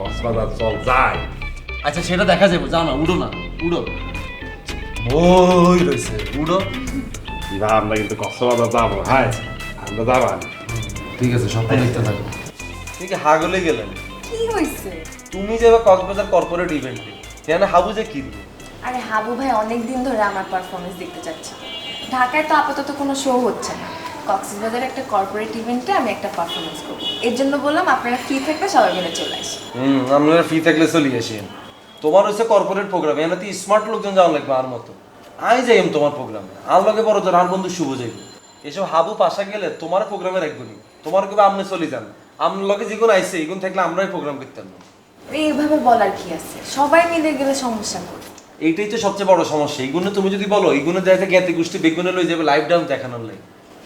কক্সবাজার চল যাই। আচ্ছা সেটা দেখা যাবে যাও না উড়ো না উড়ো। ওই রয়েছে উড়ো। এবার আমরা কিন্তু কক্সবাজার যাব হ্যাঁ? আমরা যাবা ঠিক আছে স্বপ্ন দেখতে থাকো। তুমি কি হাগলে গেলেন? কি হয়েছে তুমি যে এবার কক্সবাজার কর্পোরেট ইভেন্টে সেখানে হাবু যে কি আরে হাবু ভাই অনেক দিন ধরে আমার পারফরমেন্স দেখতে চাচ্ছে। ঢাকায় তো আপাতত কোনো শো হচ্ছে না। কক্সবাজারে একটা কর্পোরেট ইভেন্টে আমি একটা পারফরমেন্স করব। এর জন্য বললাম আপনারা ফ্রি থাকলে সবাই মিলে চলে আসি। হুম আমরা ফ্রি থাকলে চলে আসি। তোমার হচ্ছে কর্পোরেট প্রোগ্রাম এখানে তো স্মার্ট লোকজন যাওয়া লাগবে আর মতো। আই যাই তোমার প্রোগ্রামে আর লগে বড় তোর আর বন্ধু শুভ যাইব। এসব হাবু পাশা গেলে তোমার প্রোগ্রামে রাখব নি। তোমার কবে আপনি চলে যান। আপনার লগে যেগুলো আইসে এগুলো থাকলে আমরাই প্রোগ্রাম করতাম। না এইভাবে বলার কি আছে? সবাই মিলে গেলে সমস্যা করে এইটাই তো সবচেয়ে বড় সমস্যা। এইগুলো তুমি যদি বলো এইগুলো দেখে জ্ঞাতি গোষ্ঠী বেগুনে লই যাবে লাইভ ডাউন দেখানোর লাই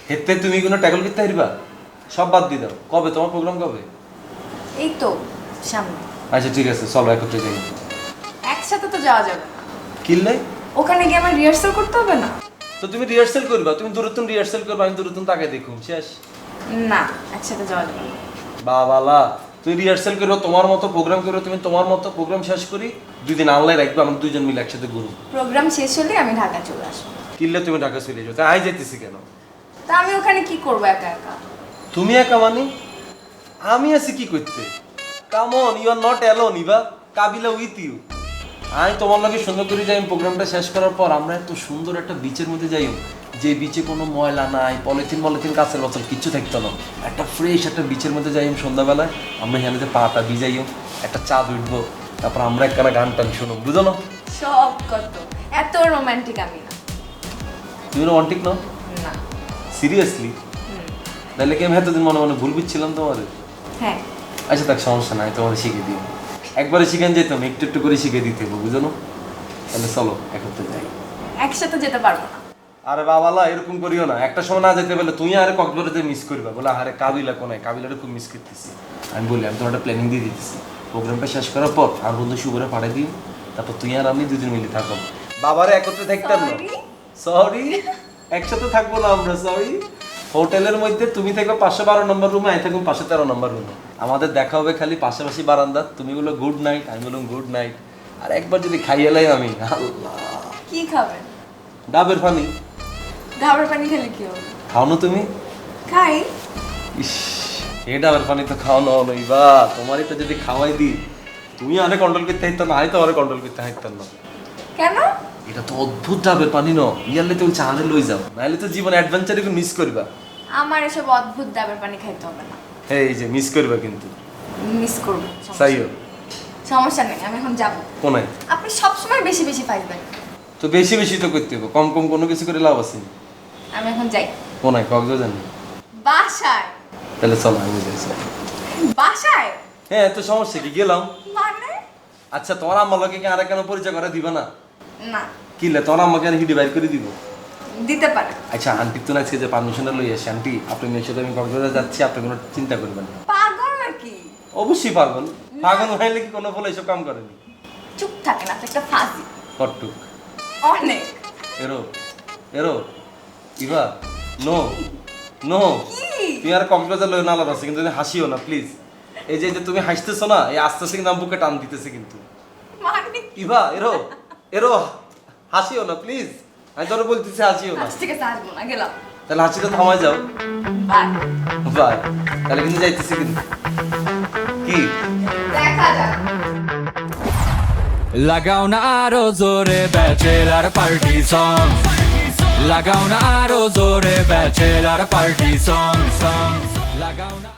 হেতে তুমি এগুলো ট্যাকল করতে পারবা? সব বাদ দিয়ে দাও। কবে? তোমার প্রোগ্রাম কবে? এই তো সামনে। আচ্ছা ঠিক আছে চলো একত্রে যাই একসাথে তো যাওয়া যাবে। নাই? ওখানে গিয়ে আমার রিহার্সাল করতে হবে না? তো তুমি রিহার্সাল করবা? তুমি দূরত্ব রিহার্সাল করবা আমি দূরত্ব তাকে দেখুন শেষ। না একসাথে যাওয়া যাবে বাবালা তুই রিহার্সাল করব তোমার মতো প্রোগ্রাম করো তুমি তোমার মতো প্রোগ্রাম শেষ করি দুই দিন আনলাই রাখব আমরা দুইজন মিলে একসাথে ঘুরবো। প্রোগ্রাম শেষ হলে আমি ঢাকা চলে আসব। কিনলে তুমি ঢাকা চলে যাও। তাই আই যেতেছি কেন? তা আমি ওখানে কি করব একা একা? তুমি একা মানে? আমি আছি কি করতে? Come on you are not alone ইবা কাবিলা উইথ ইউ আমি তোমার লগে সুন্দর করে যাই প্রোগ্রামটা শেষ করার পর আমরা এত সুন্দর একটা বিচের মধ্যে যাই। যে বিচে কোনো ময়লা নাই পলিথিন মলিথিন কাছের বছর কিচ্ছু থাকতো না। একটা ফ্রেশ একটা বিচের মধ্যে যাই সন্ধ্যাবেলায়। আমরা এখানে যে পাটা ভিজাইও একটা চাঁদ উঠবো। তারপর আমরা একখানা গান টান শুনো বুঝো না? সব কত। এত রোমান্টিক আমি না। তুমি রোমান্টিক না? সিরিয়াসলি তাহলে কি আমি এতদিন মনে মনে ভুল বুঝছিলাম তোমাদের? হ্যাঁ। আচ্ছা তাক সমস্যা নাই তোমাদের শিখিয়ে দিও একবারে শিখেন যেতাম একটু একটু করে শিখে দিতে হবে বুঝো তাহলে চলো একত্রে যাই। একসাথে যেতে পারব না। আরে বাবালা এরকম করিও না। একটা সময় না যেতে পারলে তুই আরে কক্সবাজারে মিস করবা। বলে আরে কাবিলা কোনায়? কাবিলাটা খুব মিস করতেছি। আমি বলি আমি তোমার একটা প্ল্যানিং দিয়ে দিতেছি। প্রোগ্রামটা শেষ করার পর আর বন্ধু শুভরে পাঠিয়ে দিই তারপর তুই আর আমি দুদিন মিলে থাকো বাবারে একত্রে থাকতাম না? সরি একসাথে থাকব না আমরা সরি হোটেলের মধ্যে তুমি থাকবে পাঁচশো বারো নম্বর রুমে আমি থাকব পাঁচশো তেরো নম্বর রুমে আমাদের দেখা হবে খালি পাশাপাশি বারান্দা। তুমি বলো গুড নাইট আমি বললাম গুড নাইট আর একবার যদি খাইয়ে লাই আমি আল্লাহ। কি খাবেন ডাবের পানি। ডাবের পানি খেলে কি হবে? খাও না তুমি? খাই। ইস এই ডাবের পানি তো খাওয়ানো হলো বা তোমার এটা যদি খাওয়াই দিই তুমি আরে কন্ট্রোল করতে হাইতাম না আমি তো আরে কন্ট্রোল করতে হাইতাম না। কেন? এটা তো অদ্ভুত ডাবের পানি ন ইয়ারলে তুমি চাঁদে লই যাও। নাহলে তো জীবন অ্যাডভেঞ্চার মিস করবা। আমার এসব অদ্ভুত ডাবের পানি খাইতে হবে না। এই যে মিস করবা কিন্তু। মিস করব সাইও সমস্যা নেই আমি এখন যাব। কোনায়? আপনি সবসময় বেশি বেশি পাইবেন তো বেশি বেশি তো করতে হবে কম কম কোনো কিছু করে লাভ আছে? আমি এখন যাই। কোনায় কক্সবাজার নেই বাসায়। তাহলে চলো আমি যাই। বাসায়? হ্যাঁ তো সমস্যা কি গেলাম। মানে? আচ্ছা তোমার আম্মা লোকে কি আরেক কেন পরিচয় করে দিবা না? না। কিলে তোমার আম্মাকে আর হিডি বাইর করে দিব। দিতে পারে। আচ্ছা আন্টি তো আজকে যে পারমিশনটা লই আসি আন্টি আপনি মেয়ের সাথে আমি কক্সবাজার যাচ্ছি আপনি কোনো চিন্তা করবেন না। পাগল নাকি? অবশ্যই পারবেন পাগল হইলে কি কোনো বলে এসব কাম করেনি? চুপ থাকেন আপনি একটা ফাঁসি। কট্টুক। অনেক। এরো এরো ইভা নো নো। তুই আর কক্সবাজার লই না আলাদা আছে কিন্তু হাসিও না প্লিজ এই যে যে তুমি হাসতেছো না এই আস্তে আস্তে কিন্তু আমার বুকে টান দিতেছে কিন্তু। মানে ইভা এরো। এরো হাসিও না প্লিজ আমি তোর বলতেছি হাসিও না। ঠিক আছে আসব না গেলাম। তাহলে হাসিটা থামাই যাও। বাই। বাই। তাহলে কিন্তু যাইতেছি কিন্তু। কি? দেখা যাক। লাগাও না আরও জোরে ব্যাচেলার পার্টি সং লাগাও না আরও জোরে ব্যাচেলার পার্টি সং সং লাগাও না